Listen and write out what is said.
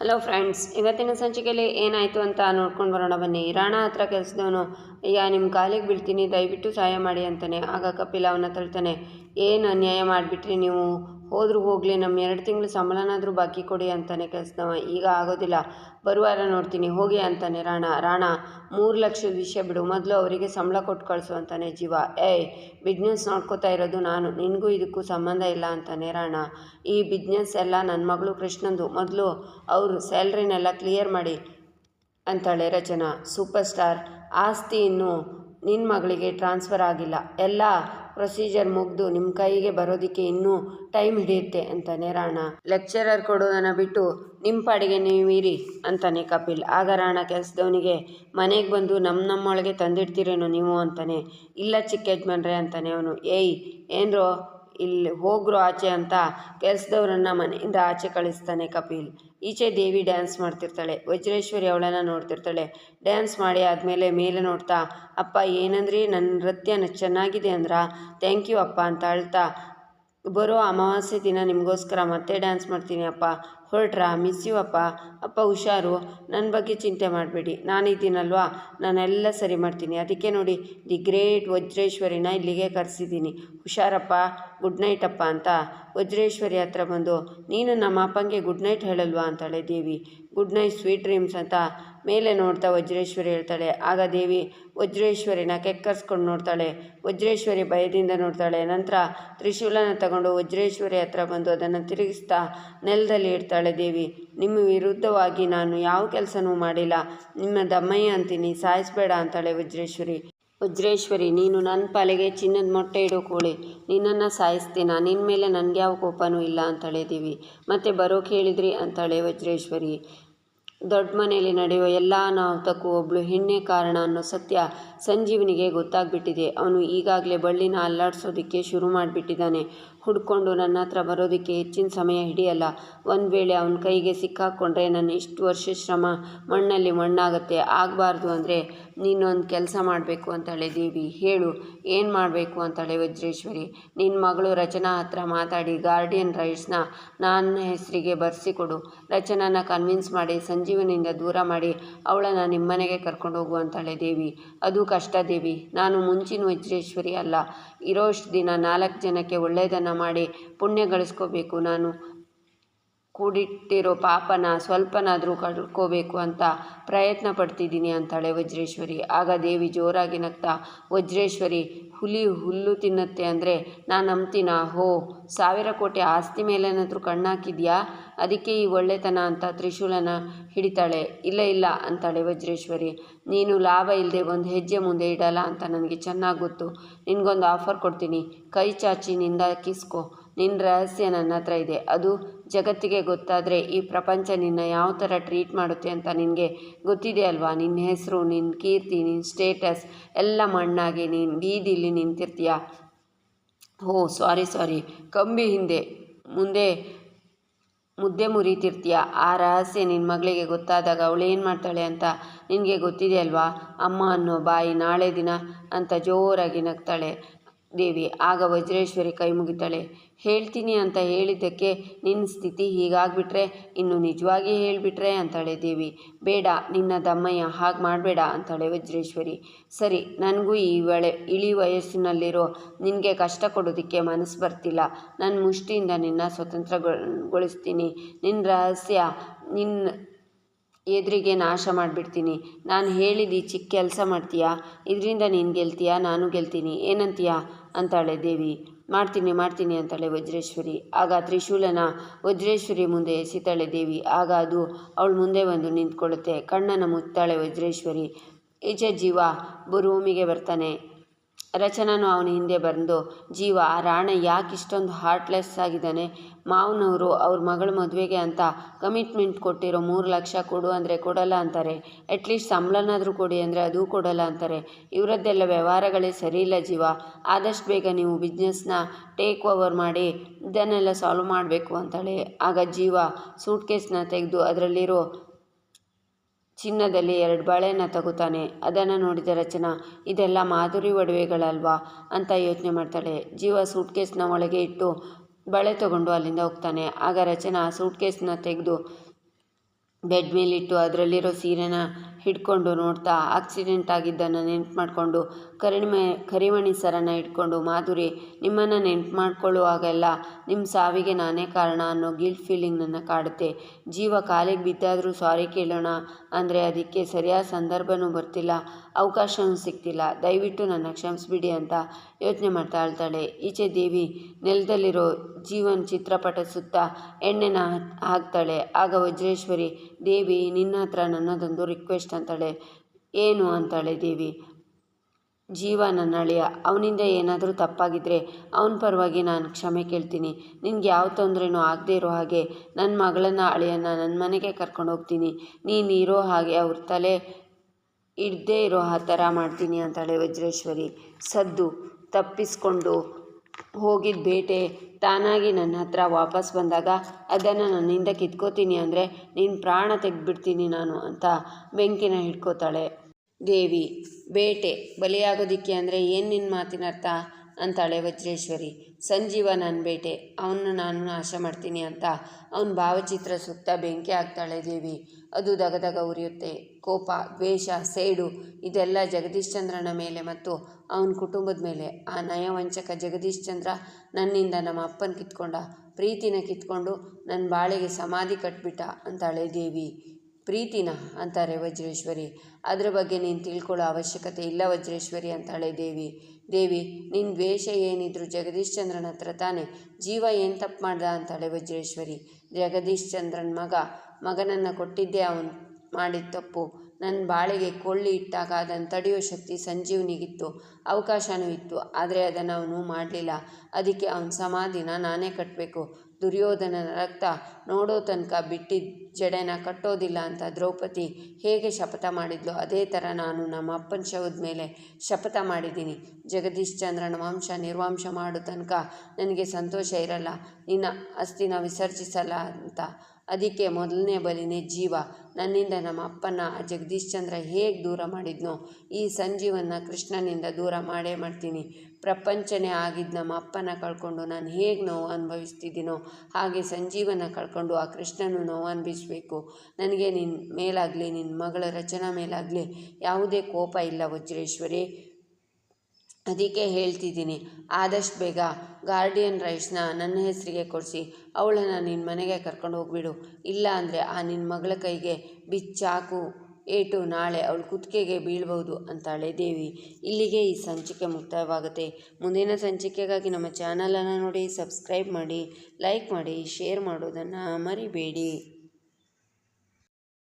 Hello friends ಇವತ್ತಿನ ಸಂಚಿಕೆಯಲ್ಲಿ ಏನಾಯಿತು ಅಂತ ನೋಡ್ಕೊಂಡು ಬರೋಣ ಬನ್ನಿ. ರಾಣ ಹತ್ರ ಕೆಲಸದವನು, ಅಯ್ಯ ನಿಮ್ಮ ಕಾಲಿಗೆ ಬೀಳ್ತೀನಿ, ದಯವಿಟ್ಟು ಸಹಾಯ ಮಾಡಿ ಅಂತಾನೆ. ಆಗ ಕಪಿಲ ಅವನ ತಳ್ತಾನೆ, ಏನು ಅನ್ಯಾಯ ಮಾಡಿಬಿಟ್ರಿ ನೀವು? ಹೋದ್ರೂ ಹೋಗಲಿ ನಮ್ಮ ಎರಡು ತಿಂಗಳು ಸಂಬಳನಾದರೂ ಬಾಕಿ ಕೊಡಿ ಅಂತಾನೆ ಕೆಲಸದವ ಈಗ ಆಗೋದಿಲ್ಲ. ಬರುವಾರ ನೋಡ್ತೀನಿ. ಹೋಗಿ ಅಂತಾನೆ ರಾಣ. ರಾಣ, ಮೂರು ಲಕ್ಷದ ವಿಷಯ ಬಿಡು. ಮೊದಲು ಅವರಿಗೆ ಸಂಬಳ ಕೊಟ್ಟು ಕಳಿಸು ಅಂತಾನೆ ಜೀವ. ಏಯ್ ಬಿಸ್ನೆಸ್ ನೋಡ್ಕೋತಾ ಇರೋದು ನಾನು. ನಿನಗೂ ಇದಕ್ಕೂ ಸಂಬಂಧ ಇಲ್ಲ ಅಂತಾನೆ ರಾಣ. ಈ ಬಿಸ್ನೆಸ್ ಎಲ್ಲ ನನ್ನ ಮಗಳು ಕೃಷ್ಣಂದು. ಮೊದಲು ಅವರು ಸ್ಯಾಲ್ರಿನೆಲ್ಲ ಕ್ಲಿಯರ್ ಮಾಡಿ ಅಂತಾಳೆ ರಚನಾ. Super star. ಆಸ್ತಿ ಇನ್ನೂ ನಿನ್ನ ಮಗಳಿಗೆ ಟ್ರಾನ್ಸ್ಫರ್ ಆಗಿಲ್ಲ. ಎಲ್ಲ ಪ್ರೊಸೀಜರ್ ಮುಗಿದು ನಿಮ್ಮ ಕೈಗೆ ಬರೋದಕ್ಕೆ ಇನ್ನೂ ಟೈಮ್ ಹಿಡಿಯುತ್ತೆ ಅಂತಾನೆ ರಾಣ. ಲೆಕ್ಚರರ್ ಕೊಡೋದನ್ನು ಬಿಟ್ಟು ನಿಮ್ಮ ಪಾಡಿಗೆ ನೀವು ಇರಿ ಅಂತಾನೆ ಕಪಿಲ್. ಆಗ ರಾಣ ಕೆಲಸದವನಿಗೆ, ಮನೆಗೆ ಬಂದು ನಮ್ಮ ನಮ್ಮೊಳಗೆ ತಂದಿಡ್ತೀರೇನೋ ನೀವು? ಅಂತಾನೆ, ಇಲ್ಲ ಚಿಕ್ಕ ಯಜಮಾನ್ರೆ ಅಂತಾನೆ ಅವನು. ಏಯ್, ಏನ್ರೋ ಇಲ್ಲಿ ಹೋಗ್ರು ಆಚೆ ಅಂತ ಕೆಲಸದವ್ರನ್ನ ಮನೆಯಿಂದ ಆಚೆ ಕಳಿಸ್ತಾನೆ ಕಪಿಲ್. ಈಚೆ ದೇವಿ ಡ್ಯಾನ್ಸ್ ಮಾಡ್ತಿರ್ತಾಳೆ. ವಜ್ರೇಶ್ವರಿ ಅವಳನ್ನು ನೋಡ್ತಿರ್ತಾಳೆ. ಡ್ಯಾನ್ಸ್ ಮಾಡಿ ಆದಮೇಲೆ ಮೇಲೆ ನೋಡ್ತಾ, ಅಪ್ಪ, ಏನಂದ್ರಿ? ನನ್ನ ನೃತ್ಯ ಚೆನ್ನಾಗಿದೆ ಅಂದ್ರ ಥ್ಯಾಂಕ್ ಯು ಅಪ್ಪ ಅಂತ ಅಳ್ತಾ, ಬರೋ ಅಮಾವಾಸ್ಯೆ ದಿನ ನಿಮಗೋಸ್ಕರ ಮತ್ತೆ ಡ್ಯಾನ್ಸ್ ಮಾಡ್ತೀನಿ ಅಪ್ಪ. ಹೊರಟ್ರಾ ಮಿಸ್ ಯು ಅಪ್ಪ. ಅಪ್ಪ ಹುಷಾರು. ನನ್ನ ಬಗ್ಗೆ ಚಿಂತೆ ಮಾಡಬೇಡಿ. ನಾನಿದ್ದೀನಲ್ವಾ ನಾನೆಲ್ಲ ಸರಿ ಮಾಡ್ತೀನಿ. ಅದಕ್ಕೆ ನೋಡಿ, ದಿ ಗ್ರೇಟ್ ವಜ್ರೇಶ್ವರಿನ ಇಲ್ಲಿಗೆ ಕರೆಸಿದ್ದೀನಿ. ಹುಷಾರಪ್ಪ, ಗುಡ್ ನೈಟ್ ಅಪ್ಪ ಅಂತ. ವಜ್ರೇಶ್ವರಿ ಹತ್ರ ಬಂದು, ನೀನು ನಮ್ಮ ಅಪ್ಪಂಗೆ ಗುಡ್ ನೈಟ್ ಹೇಳಲ್ವಾ ಅಂತಾಳೆ Devi. Good night sweet dreams ಅಂತ. ಮೇಲೆ ನೋಡ್ತಾ ವಜ್ರೇಶ್ವರಿ ಹೇಳ್ತಾಳೆ, ಆಗ ದೇವಿ ವಜ್ರೇಶ್ವರಿನ ಕೆಕ್ಕರ್ಸ್ಕೊಂಡು ನೋಡ್ತಾಳೆ, ವಜ್ರೇಶ್ವರಿ ಭಯದಿಂದ ನೋಡ್ತಾಳೆ. ನಂತರ ತ್ರಿಶೂಲನ ತಗೊಂಡು ವಜ್ರೇಶ್ವರಿ ಹತ್ರ ಬಂದು ಅದನ್ನು ತಿರುಗಿಸ್ತಾ ನೆಲದಲ್ಲಿ ಇಡ್ತಾಳೆ ದೇವಿ. ನಿಮ್ಮ ವಿರುದ್ಧವಾಗಿ ನಾನು ಯಾವ ಕೆಲಸನೂ ಮಾಡಿಲ್ಲ, ನಿಮ್ಮ ದಮ್ಮಯ್ಯ ಅಂತೀನಿ, ಸಾಯಿಸ್ಬೇಡ ಅಂತಾಳೆ ವಜ್ರೇಶ್ವರಿ. ವಜ್ರೇಶ್ವರಿ, ನೀನು ನನ್ನ ಪಾಲಿಗೆ ಚಿನ್ನದ ಮೊಟ್ಟೆ ಇಡೋ ಕೋಳಿ, ನಿನ್ನನ್ನು ಸಾಯಿಸ್ತೀನ ನಿನ್ನ ಮೇಲೆ ನನಗೆ ಯಾವ ಕೋಪನೂ ಇಲ್ಲ ಅಂತಾಳೆ ದೇವಿ. ಮತ್ತೆ ಬರೋಕೆ ಹೇಳಿದ್ರಿ ಅಂತಾಳೆ ವಜ್ರೇಶ್ವರಿ. ದೊಡ್ಡ ಮನೆಯಲ್ಲಿ ನಡೆಯುವ ಎಲ್ಲ ಅನಾಹುತಕ್ಕೂ ಒಬ್ಳು ಹೆಣ್ಣೆ ಕಾರಣ ಅನ್ನೋ ಸತ್ಯ ಸಂಜೀವನಿಗೆ ಗೊತ್ತಾಗ್ಬಿಟ್ಟಿದೆ. ಅವನು ಈಗಾಗಲೇ ಬಳ್ಳಿನ ಅಲ್ಲಾಡಿಸೋದಕ್ಕೆ ಶುರು ಮಾಡಿಬಿಟ್ಟಿದ್ದಾನೆ. ಹುಡ್ಕೊಂಡು ನನ್ನ ಹತ್ರ ಬರೋದಕ್ಕೆ ಹೆಚ್ಚಿನ ಸಮಯ ಹಿಡಿಯಲ್ಲ. ಒಂದು ವೇಳೆ ಅವನ ಕೈಗೆ ಸಿಕ್ಕಾಕ್ಕೊಂಡ್ರೆ ನನ್ನ ಇಷ್ಟು ವರ್ಷ ಶ್ರಮ ಮಣ್ಣಲ್ಲಿ ಮಣ್ಣಾಗುತ್ತೆ. ಆಗಬಾರ್ದು ಅಂದರೆ ನೀನೊಂದು ಕೆಲಸ ಮಾಡಬೇಕು ಅಂತಾಳೆ ದೇವಿ. ಹೇಳು, ಏನು ಮಾಡಬೇಕು ಅಂತಾಳೆ ವಜ್ರೇಶ್ವರಿ. ನಿನ್ನ ಮಗಳು ರಚನಾ ಹತ್ರ ಮಾತಾಡಿ ಗಾರ್ಡಿಯನ್ ರೈಟ್ಸ್ನ ನನ್ನ ಹೆಸರಿಗೆ ಬರೆಸಿಕೊಡು. ರಚನಾನ ಕನ್ವಿನ್ಸ್ ಮಾಡಿ, ಸಂಜೀವನಿಂದ ದೂರ ಮಾಡಿ, ಅವಳನ್ನು ನಿಮ್ಮನೆಗೆ ಕರ್ಕೊಂಡು ಹೋಗು ಅಂತಾಳೆ ದೇವಿ. ಅದು ಕಷ್ಟ ದೇವಿ. ನಾನು ಮುಂಚಿನ ವಜ್ರೇಶ್ವರಿ ಅಲ್ಲ. ಇರೋಷ್ಟು ದಿನ ನಾಲ್ಕು ಜನಕ್ಕೆ ಒಳ್ಳೆಯದನ್ನು ಮಾಡಿ ಪುಣ್ಯ ಗಳಿಸ್ಕೋಬೇಕು. ನಾನು ಕೂಡಿಟ್ಟಿರೋ ಪಾಪನ ಸ್ವಲ್ಪನಾದರೂ ಕಳ್ಕೋಬೇಕು ಅಂತ ಪ್ರಯತ್ನ ಪಡ್ತಿದ್ದೀನಿ ಅಂತಾಳೆ ವಜ್ರೇಶ್ವರಿ. ಆಗ ದೇವಿ ಜೋರಾಗಿ ನಗ್ತಾ, ವಜ್ರೇಶ್ವರಿ ಹುಲಿ ಹುಲ್ಲು ತಿನ್ನತ್ತೆ ಅಂದರೆ ನಾನು ನಂಬ್ತೀನಾ? ಹೋ, ಸಾವಿರ ಕೋಟಿ ಆಸ್ತಿ ಮೇಲೇನಾದರೂ ಕಣ್ಣಾಕಿದ್ಯಾ? ಅದಕ್ಕೆ ಈ ಒಳ್ಳೆತನ ಅಂತ ತ್ರಿಶೂಲನ ಹಿಡಿತಾಳೆ. ಇಲ್ಲ ಇಲ್ಲ ಅಂತಾಳೆ ವಜ್ರೇಶ್ವರಿ. ನೀನು ಲಾಭ ಇಲ್ಲದೆ ಒಂದು ಹೆಜ್ಜೆ ಮುಂದೆ ಇಡಲ್ಲ ಅಂತ ನನಗೆ ಚೆನ್ನಾಗಿ ಗೊತ್ತು. ನಿನಗೊಂದು ಆಫರ್ ಕೊಡ್ತೀನಿ. ಕೈ ಚಾಚಿ ನಿಂದ ಕಿಸ್ಕೋ. ನಿನ್ನ ರಹಸ್ಯ ನನ್ನ ಹತ್ರ ಇದೆ. ಅದು ಜಗತ್ತಿಗೆ ಗೊತ್ತಾದರೆ ಈ ಪ್ರಪಂಚ ನಿನ್ನ ಯಾವ ಥರ ಟ್ರೀಟ್ ಮಾಡುತ್ತೆ ಅಂತ ನಿನಗೆ ಗೊತ್ತಿದೆ ಅಲ್ವಾ? ನಿನ್ನ ಹೆಸರು ನಿನ್ನ ಕೀರ್ತಿ ನಿನ್ನ ಸ್ಟೇಟಸ್ ಎಲ್ಲ ಮಣ್ಣಾಗಿ, ನೀನು ಬೀದಿಲಿ ನಿಂತಿರ್ತೀಯ? ಓ ಸಾರಿ ಸಾರಿ ಕಂಬಿ ಹಿಂದೆ, ಮುಂದೆ ಮುದ್ದೆ ಮುರಿತಿರ್ತೀಯ? ಆ ರಹಸ್ಯ ನಿನ್ನ ಮಗಳಿಗೆ ಗೊತ್ತಾದಾಗ ಅವಳು ಏನು ಮಾಡ್ತಾಳೆ ಅಂತ ನಿನಗೆ ಗೊತ್ತಿದೆ ಅಲ್ವಾ? ಅಮ್ಮ ಅನ್ನೋ ಬಾಯಿ ನಾಳೆ ದಿನ ಅಂತ ಜೋರಾಗಿ ನಗ್ತಾಳೆ. ದೇವಿ, ಆಗ ವಜ್ರೇಶ್ವರಿ ಕೈ ಮುಗಿತಾಳೆ ಹೇಳ್ತೀನಿ ಅಂತ ಹೇಳಿದ್ದಕ್ಕೆ ನಿನ್ನ ಸ್ಥಿತಿ ಹೀಗಾಗ್ಬಿಟ್ರೆ, ಇನ್ನು ನಿಜವಾಗಿ ಹೇಳಿಬಿಟ್ರೆ ಅಂತಾಳೆ ದೇವಿ. ಬೇಡ, ನಿನ್ನ ದಮ್ಮಯ್ಯ ಹಾಗೆ ಮಾಡಬೇಡ ಅಂತಾಳೆ ವಜ್ರೇಶ್ವರಿ. ಸರಿ, ನನಗೂ ಈ ವೇಳೆ ಇಳಿ ವಯಸ್ಸಿನಲ್ಲಿರೋ ನಿನಗೆ ಕಷ್ಟ ಕೊಡೋದಕ್ಕೆ ಮನಸ್ಸು ಬರ್ತಿಲ್ಲ. ನನ್ನ ಮುಷ್ಟಿಯಿಂದ ನಿನ್ನ ಸ್ವತಂತ್ರಗೊಳಿಸ್ತೀನಿ. ನಿನ್ನ ರಹಸ್ಯ ನಿನ್ನ ಎದುರಿಗೆ ನಾಶ ಮಾಡಿಬಿಡ್ತೀನಿ. ನಾನು ಹೇಳಿದಿ ಚಿಕ್ಕ ಕೆಲಸ ಮಾಡ್ತೀಯಾ? ಇದರಿಂದ ನೀನು ಗೆಲ್ತೀಯಾ? ನಾನು ಗೆಲ್ತೀನಿ. ಏನಂತೀಯಾ? ಅಂತಾಳೆ, ದೇವಿ, ಮಾಡ್ತೀನಿ ಮಾಡ್ತೀನಿ ಅಂತಾಳೆ ವಜ್ರೇಶ್ವರಿ. ಆಗ ತ್ರಿಶೂಲನ ವಜ್ರೇಶ್ವರಿ ಮುಂದೆ ಎಸಿತಾಳೆ, ದೇವಿ, ಆಗ ಅದು ಅವಳು ಮುಂದೆ ಬಂದು ನಿಂತ್ಕೊಳ್ಳುತ್ತೆ. ಕಣ್ಣನ್ನು ಮುತ್ತಾಳೆ ವಜ್ರೇಶ್ವರಿ. ಈಚೆ ಜೀವ ಭೂಮಿಗೆ ಬರ್ತಾನೆ. ರಚನಾನು ಅವನ ಹಿಂದೆ ಬಂದು, ಜೀವ, ಆ ರಾಣ ಯಾಕೆ ಇಷ್ಟೊಂದು ಹಾರ್ಟ್ಲೆಸ್ ಆಗಿದ್ದಾನೆ? ಮಾವನವರು ಅವ್ರ ಮಗಳ ಮದುವೆಗೆ ಅಂತ ಕಮಿಟ್ಮೆಂಟ್ ಕೊಟ್ಟಿರೋ ಮೂರು ಲಕ್ಷ ಕೊಡು ಅಂದರೆ ಕೊಡಲ್ಲ ಅಂತಾರೆ. ಅಟ್ಲೀಸ್ಟ್ ಸಂಬಳನಾದರೂ ಕೊಡಿ ಅಂದರೆ ಅದೂ ಕೊಡಲ್ಲ ಅಂತಾರೆ. ಇವರದ್ದೆಲ್ಲ ವ್ಯವಹಾರಗಳೇ ಸರಿ ಇಲ್ಲ ಜೀವ. ಆದಷ್ಟು ಬೇಗ ನೀವು ಬಿಸ್ನೆಸ್ನ ಟೇಕ್ ಓವರ್ ಮಾಡಿ ಇದನ್ನೆಲ್ಲ ಸಾಲ್ವ್ ಮಾಡಬೇಕು ಅಂತಾಳೆ. ಆಗ ಜೀವ ಸೂಟ್ ಕೇಸ್ನ ತೆಗೆದು ಅದರಲ್ಲಿರೋ ಚಿನ್ನದಲ್ಲಿ ಎರಡು ಬಾಳೆನ ತಗುತ್ತಾನೆ ಅದನ್ನು ನೋಡಿದ ರಚನಾ, ಇದೆಲ್ಲ ಮಾಧುರಿ ಒಡವೆಗಳಲ್ವಾ? ಅಂತ ಯೋಚನೆ ಮಾಡ್ತಾಳೆ. ಜೀವ ಸೂಟ್ಕೇಸ್ನ ಒಳಗೆ ಇಟ್ಟು ಬಳೆ ತಗೊಂಡು ಅಲ್ಲಿಂದ ಹೋಗ್ತಾನೆ. ಆಗ ರಚನಾ ಸೂಟ್ಕೇಸ್ನ ತೆಗೆದು ಬೆಡ್ ಮೇಲಿಟ್ಟು ಅದರಲ್ಲಿರೋ ಸೀರೆನ ಹಿಡ್ಕೊಂಡು ನೋಡ್ತಾ ಆಕ್ಸಿಡೆಂಟ್ ಆಗಿದ್ದನ್ನು ನೆನ್ಪು ಮಾಡಿಕೊಂಡು ಕರಿಮೆ, ಕರಿಮಣಿ ಸರನ ಇಟ್ಕೊಂಡು ಮಾಧುರಿ, ನಿಮ್ಮನ್ನು ನೆನ್ಪು ಮಾಡ್ಕೊಳ್ಳುವಾಗೆಲ್ಲ ನಿಮ್ಮ ಸಾವಿಗೆ ನಾನೇ ಕಾರಣ ಅನ್ನೋ ಗಿಲ್ಟ್ ಫೀಲಿಂಗ್ ನನ್ನ ಕಾಡುತ್ತೆ. ಜೀವ ಕಾಲಿಗೆ ಬಿದ್ದಾದರೂ ಸಾರಿ ಕೇಳೋಣ ಅಂದರೆ ಅದಕ್ಕೆ ಸರಿಯಾದ ಸಂದರ್ಭನೂ ಬರ್ತಿಲ್ಲ ಅವಕಾಶವೂ ಸಿಗ್ತಿಲ್ಲ. ದಯವಿಟ್ಟು ನನ್ನ ಕ್ಷಮಿಸ್ಬಿಡಿ ಅಂತ ಯೋಚನೆ ಮಾಡ್ತಾ ಇರ್ತಾಳೆ. ಈಚೆ ದೇವಿ ನೆಲದಲ್ಲಿರೋ ಜೀವನ್ ಚಿತ್ರಪಟ ಸುತ್ತ ಎಣ್ಣೆನ ಹಾಕ್ತಾಳೆ. ಆಗ ವಜ್ರೇಶ್ವರಿ ದೇವಿ, ನಿನ್ನ ಹತ್ರ ನನ್ನದೊಂದು ರಿಕ್ವೆಸ್ಟ್ ಅಂತಾಳೆ. ಏನು? ಅಂತಾಳೆ ದೇವಿ. ಜೀವ ನನ್ನ ಅಳಿಯ ಅವನಿಂದ ಏನಾದರೂ ತಪ್ಪಾಗಿದ್ದರೆ ಅವನ ಪರವಾಗಿ ನಾನು ಕ್ಷಮೆ ಕೇಳ್ತೀನಿ. ನಿನಗೆ ಯಾವ ತೊಂದರೆನೂ ಆಗದೇ ಇರೋ ಹಾಗೆ ನನ್ನ ಮಗಳನ್ನ ಅಳಿಯನ್ನ ನನ್ನ ಮನೆಗೆ ಕರ್ಕೊಂಡು ಹೋಗ್ತೀನಿ. ನೀನು ಇರೋ ಹಾಗೆ ಅವ್ರ ತಲೆ ಇಡದೇ ಇರೋ ಆ ಥರ ಮಾಡ್ತೀನಿ, ಅಂತಾಳೆ ವಜ್ರೇಶ್ವರಿ. ಸದ್ದು, ತಪ್ಪಿಸ್ಕೊಂಡು ಹೋಗಿದ್ದ ಬೇಟೆ, ತಾನಾಗಿ ನನ್ನ ಹತ್ರ ವಾಪಸ್ ಬಂದಾಗ ಅದನ್ನು ನನ್ನಿಂದ ಕಿತ್ಕೋತೀನಿ ಅಂದರೆ ನಿನ್ನ ಪ್ರಾಣ ತೆಗೆದ್ಬಿಡ್ತೀನಿ ನಾನು ಅಂತ ಬೆಂಕಿನ ಹಿಡ್ಕೋತಾಳೆ. ದೇವಿ, ಬೇಟೆ, ಬಲಿಯಾಗೋದಿಕ್ಕೆ ಅಂದರೆ ಏನು ನಿನ್ನ ಮಾತಿನ ಅರ್ಥ ಅಂತಾಳೆ ವಜ್ರೇಶ್ವರಿ. ಸಂಜೀವ ನನ್ನ ಬೇಟೆ. ಅವನ್ನ ನಾನು ನಾಶ ಮಾಡ್ತೀನಿ ಅಂತ. ಅವನ ಭಾವಚಿತ್ರ ಸುತ್ತ ಬೆಂಕಿ ಹಾಕ್ತಾಳೆ ದೇವಿ. ಅದು ದಗದಗ ಉರಿಯುತ್ತೆ. ಕೋಪ, ದ್ವೇಷ, ಸೇಡು ಇದೆಲ್ಲ ಜಗದೀಶ್ ಚಂದ್ರನ ಮೇಲೆ ಮತ್ತು ಅವನ ಕುಟುಂಬದ ಮೇಲೆ. ಆ ನಯವಂಚಕ ಜಗದೀಶ್ ಚಂದ್ರ ನನ್ನಿಂದ ನಮ್ಮ ಅಪ್ಪನ ಕಿತ್ಕೊಂಡ, ಪ್ರೀತಿನ ಕಿತ್ಕೊಂಡು ನನ್ನ ಬಾಳೆಗೆ ಸಮಾಧಿ ಕಟ್ಬಿಟ್ಟ ಅಂತಾಳೆ ದೇವಿ. ಪ್ರೀತಿನ ಅಂತಾರೆ ವಜ್ರೇಶ್ವರಿ. ಅದರ ಬಗ್ಗೆ ನೀನು ತಿಳ್ಕೊಳ್ಳೋ ಅವಶ್ಯಕತೆ ಇಲ್ಲ ವಜ್ರೇಶ್ವರಿ ಅಂತಾಳೆ ದೇವಿ. ದೇವಿ ನಿನ್ನ ದ್ವೇಷ ಏನಿದ್ರು ಜಗದೀಶ್ ಚಂದ್ರನ ಹತ್ರ ತಾನೆ. ಜೀವ ಏನು ತಪ್ಪು ಮಾಡ್ದ ಅಂತಾಳೆ ವಜ್ರೇಶ್ವರಿ. ಜಗದೀಶ್ ಚಂದ್ರನ ಮಗ. ಮಗನನ್ನು ಕೊಟ್ಟಿದ್ದೆ ಅವನು ಮಾಡಿದ ತಪ್ಪು. ನನ್ನ ಬಾಳೆಗೆ ಕೊಳ್ಳಿ ಇಟ್ಟಾಗ ಅದನ್ನು ತಡೆಯೋ ಶಕ್ತಿ ಸಂಜೀವನಿಗಿತ್ತು. ಅವಕಾಶವೂ ಇತ್ತು. ಆದರೆ ಅದನ್ನು ಅವನು ಮಾಡಲಿಲ್ಲ. ಅದಕ್ಕೆ ಅವನ ಸಮಾಧಿನ ನಾನೇ ಕಟ್ಟಬೇಕು ದುರ್ಯೋಧನನ ರಕ್ತ ನೋಡೋ ತನಕ ಬಿಟ್ಟಿದ್ದ ಜಡೆನ ಕಟ್ಟೋದಿಲ್ಲ ಅಂತ ದ್ರೌಪದಿ ಹೇಗೆ ಶಪಥ ಮಾಡಿದ್ಲು ಅದೇ ಥರ ನಾನು ನಮ್ಮ ಅಪ್ಪನ ಶವದ ಮೇಲೆ ಶಪಥ ಮಾಡಿದ್ದೀನಿ. ಜಗದೀಶ್ ಚಂದ್ರನ ವಂಶ ನಿರ್ವಾಂಶ ಮಾಡೋ ತನಕ ನನಗೆ ಸಂತೋಷ ಇರಲ್ಲ. ನಿನ್ನ ಅಸ್ಥಿನ ವಿಸರ್ಜಿಸಲ್ಲ ಅಂತ ಅದಕ್ಕೆ ಮೊದಲನೇ ಬಲಿನೇ ಜೀವ. ನನ್ನಿಂದ ನಮ್ಮ ಅಪ್ಪನ ಜಗದೀಶ್ ಚಂದ್ರ ಹೇಗೆ ದೂರ ಮಾಡಿದ್ನೋ, ಈ ಸಂಜೀವನ ಕೃಷ್ಣನಿಂದ ದೂರ ಮಾಡೇ ಮಾಡ್ತೀನಿ. ಪ್ರಪಂಚನೇ ಆಗಿದ್ದ ನಮ್ಮ ಅಪ್ಪನ ಕಳ್ಕೊಂಡು ನಾನು ಹೇಗೆ ನೋವು ಅನುಭವಿಸ್ತಿದ್ದೀನೋ, ಹಾಗೆ ಸಂಜೀವನ ಕಳ್ಕೊಂಡು ಆ ಕೃಷ್ಣನು ನೋವು ಅನುಭವಿಸ್ಬೇಕು. ನನಗೆ ನಿನ್ನ ಮೇಲಾಗಲಿ ನಿನ್ನ ಮಗಳ ರಚನಾ ಮೇಲಾಗಲಿ, ಯಾವುದೇ ಕೋಪ ಇಲ್ಲ ವಜ್ರೇಶ್ವರಿ. ಅದಕ್ಕೆ ಹೇಳ್ತಿದ್ದೀನಿ. ಆದಷ್ಟು ಬೇಗ ಗಾರ್ಡಿಯನ್ ರೈಸ್ನ ನನ್ನ ಹೆಸರಿಗೆ ಕೊಡಿಸಿ. ಅವಳನ್ನು ನಿನ್ನ ಮನೆಗೆ ಕರ್ಕೊಂಡು ಹೋಗ್ಬಿಡು. ಇಲ್ಲ ಅಂದರೆ ಆ ನಿನ್ನ ಮಗಳ ಕೈಗೆ ಬಿಚ್ಚಾಕು ಏಟು ನಾಳೆ ಅವಳು ಕುತ್ತಿಗೆಗೆ ಬೀಳ್ಬೋದು ಅಂತಾಳೆ ದೇವಿ. ಇಲ್ಲಿಗೆ ಈ ಸಂಚಿಕೆ ಮುಕ್ತಾಯವಾಗುತ್ತೆ ಮುಂದಿನ ಸಂಚಿಕೆಗಾಗಿ ನಮ್ಮ ಚಾನಲನ್ನು ನೋಡಿ, ಸಬ್ಸ್ಕ್ರೈಬ್ ಮಾಡಿ, ಲೈಕ್ ಮಾಡಿ, ಶೇರ್ ಮಾಡೋದನ್ನು ಮರಿಬೇಡಿ.